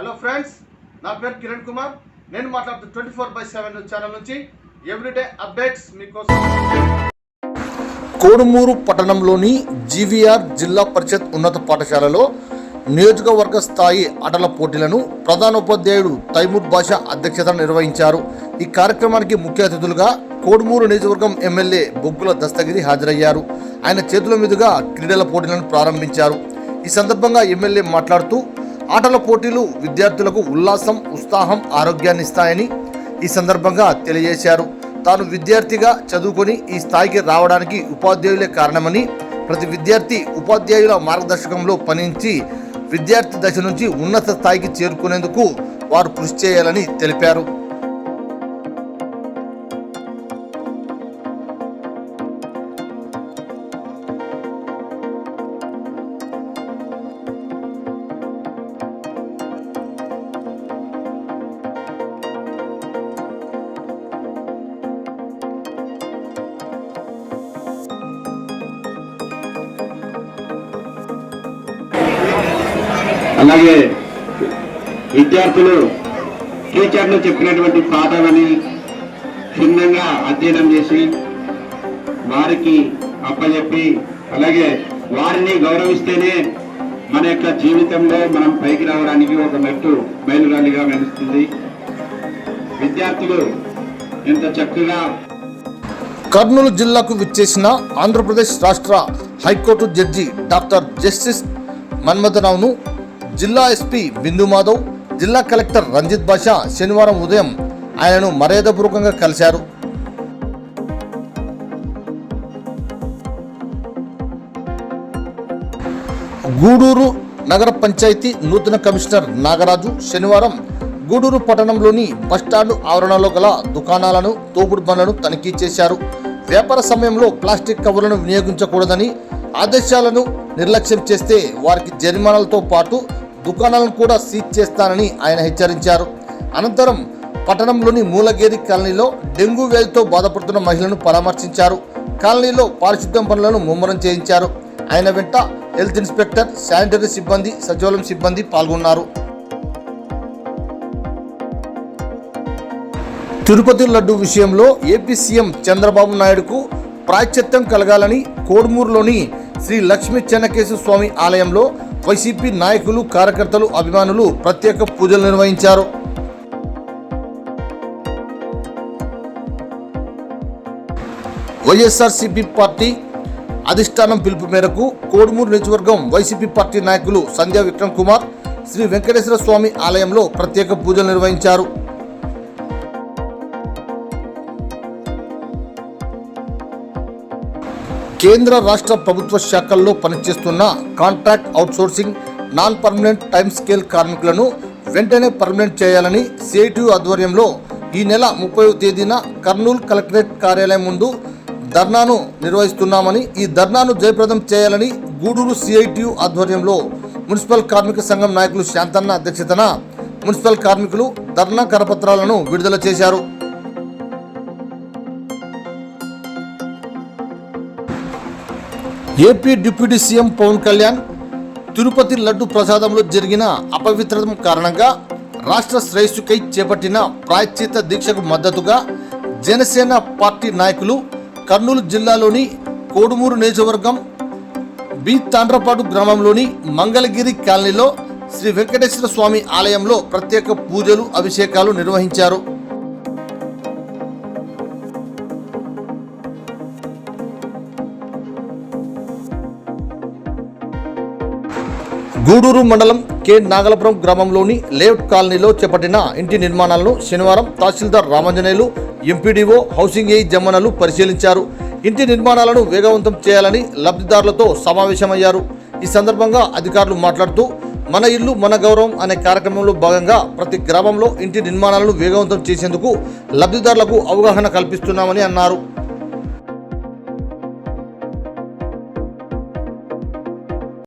Hello friends నా పేరు కిరణ్ కుమార్. నేను మాట్లాడుతూ twenty four by seven channel నుంచి ఎవ్రీడే అప్డేట్స్ మీకోసం. కోడుమూరు పట్టణంలోని జీవీఆర్ జిల్లా పరిషత్ ఉన్నత పాఠశాలలో నియోజకవర్గ స్థాయి ఆటల పోటీలను ప్రధానోపాధ్యాయుడు తైమూర్ భాషా అధ్యక్షతన నిర్వహించారు. ఈ కార్యక్రమానికి ముఖ్య అతిథులుగా కోడుమూరు నియోజకవర్గం ఎమ్మెల్యే బొగ్గుల దస్తగిరి హాజరయ్యారు. ఆయన చేతుల మీదుగా క్రీడల పోటీలను ప్రారంభించారు. ఈ సందర్భంగా ఎమ్మెల్యే మాట్లాడుతూ ఆటల పోటీలు విద్యార్థులకు ఉల్లాసం ఉత్సాహం ఆరోగ్యాన్ని ఇస్తాయని ఈ సందర్భంగా తెలియజేశారు. తాను విద్యార్థిగా చదువుకొని ఈ స్థాయికి రావడానికి ఉపాధ్యాయులే కారణమని ప్రతి విద్యార్థి ఉపాధ్యాయుల మార్గదర్శకంలో పనించి విద్యార్థి దశ నుంచి ఉన్నత స్థాయికి చేరుకునేందుకు వారు కృషి చేయాలని తెలిపారు. అలాగే విద్యార్థులు టీచర్లు చెప్పినటువంటి పాఠాలని క్షుణ్ణంగా అధ్యయనం చేసి వారికి అప్పచెప్పి అలాగే వారిని గౌరవిస్తేనే మన యొక్క జీవితంలో మనం పైకి రావడానికి ఒక మెట్టు బయలురాలిగా కనిపిస్తుంది. విద్యార్థులు ఎంత చక్కగా కర్నూలు జిల్లాకు విచ్చేసిన ఆంధ్రప్రదేశ్ రాష్ట్ర high court judge doctor justice మన్మథరావును జిల్లా ఎస్పీ బిందు మాధవ్ జిల్లా కలెక్టర్ రంజిత్ బాషా శనివారం ఉదయం ఆయనను మర్యాదపూర్వకంగా కలిశారు. గూడూరు నగర పంచాయతీ నూతన కమిషనర్ నాగరాజు శనివారం గూడూరు పట్టణంలోని బస్టాండ్ ఆవరణలో గల దుకాణాలను తోపుడు బండ్లను తనిఖీ చేశారు. వ్యాపార సమయంలో ప్లాస్టిక్ కవర్లను వినియోగించకూడదని ఆదేశాలను నిర్లక్ష్యం చేస్తే వారికి జరిమానాలతో పాటు దుకాణాలను కూడా సీజ్ చేస్తానని ఆయన హెచ్చరించారు. అనంతరం పట్టణంలోని మూలగేరి కాలనీలో డెంగ్యూ వ్యాధితో బాధపడుతున్న మహిళను పరామర్శించారు. కాలనీలో పారిశుద్ధ్యం పనులను ముమ్మరం చేయించారు. ఆయన వెంట హెల్త్ ఇన్స్పెక్టర్ శానిటరీ సిబ్బంది సచివాలయం సిబ్బంది పాల్గొన్నారు. తిరుపతి లడ్డు విషయంలో ఏపీ సీఎం చంద్రబాబు నాయుడుకు ప్రాయశ్చిత్తం కలగాలని కోడుమూరులోని శ్రీ లక్ష్మీ చెన్నకేశ్వర స్వామి ఆలయంలో వైసీపీ నాయకులు కార్యకర్తలు అభిమానులు ప్రత్యేక పూజలు నిర్వహించారు. వైఎస్ఆర్సీపీ పార్టీ అధిష్టానం పిలుపు మేరకు కోడుమూరు నియోజకవర్గం వైసీపీ పార్టీ నాయకులు సంధ్యా విక్రమ్ కుమార్ శ్రీ వెంకటేశ్వర స్వామి ఆలయంలో ప్రత్యేక పూజలు నిర్వహించారు. కేంద్ర రాష్ట్ర ప్రభుత్వ శాఖల్లో పనిచేస్తున్న contract outsourcing non permanent time scale కార్మికులను వెంటనే పర్మనెంట్ చేయాలని సిఐటి ఆధ్వర్యంలో ఈ నెల ముప్పై తేదీన కర్నూలు కలెక్టరేట్ కార్యాలయం ముందు ధర్నాను నిర్వహిస్తున్నామని ఈ ధర్నాను జయప్రదం చేయాలని గూడూరు సిఐటియు ఆధ్వర్యంలో మున్సిపల్ కార్మిక సంఘం నాయకులు శాంతన్న అధ్యక్షతన మున్సిపల్ కార్మికులు ధర్నా కరపత్రాలను విడుదల చేశారు. AP deputy CM Pawan Kalyan Tirupati laddu ప్రసాదంలో జరిగిన అపవిత్రం కారణంగా రాష్ట్ర శ్రేయస్సుకై చేపట్టిన ప్రాయశ్చిత దీక్షకు మద్దతుగా జనసేన పార్టీ నాయకులు కర్నూలు జిల్లాలోని కోడుమూరు నియోజకవర్గం బి తాండ్రపాడు గ్రామంలోని మంగళగిరి కాలనీలో శ్రీ వెంకటేశ్వర స్వామి ఆలయంలో ప్రత్యేక పూజలు అభిషేకాలు నిర్వహించారు. గూడూరు మండలం కె నాగలపురం గ్రామంలోని లేఅవుట్ కాలనీలో చేపట్టిన ఇంటి నిర్మాణాలను శనివారం tahsildar Ramanjaneyulu MPDO housing AE జమ్మనలు పరిశీలించారు. ఇంటి నిర్మాణాలను వేగవంతం చేయాలని లబ్ధిదారులతో సమావేశమయ్యారు. ఈ సందర్భంగా అధికారులు మాట్లాడుతూ మన ఇల్లు మన గౌరవం అనే కార్యక్రమంలో భాగంగా ప్రతి గ్రామంలో ఇంటి నిర్మాణాలను వేగవంతం చేసేందుకు లబ్ధిదారులకు అవగాహన కల్పిస్తున్నామని అన్నారు.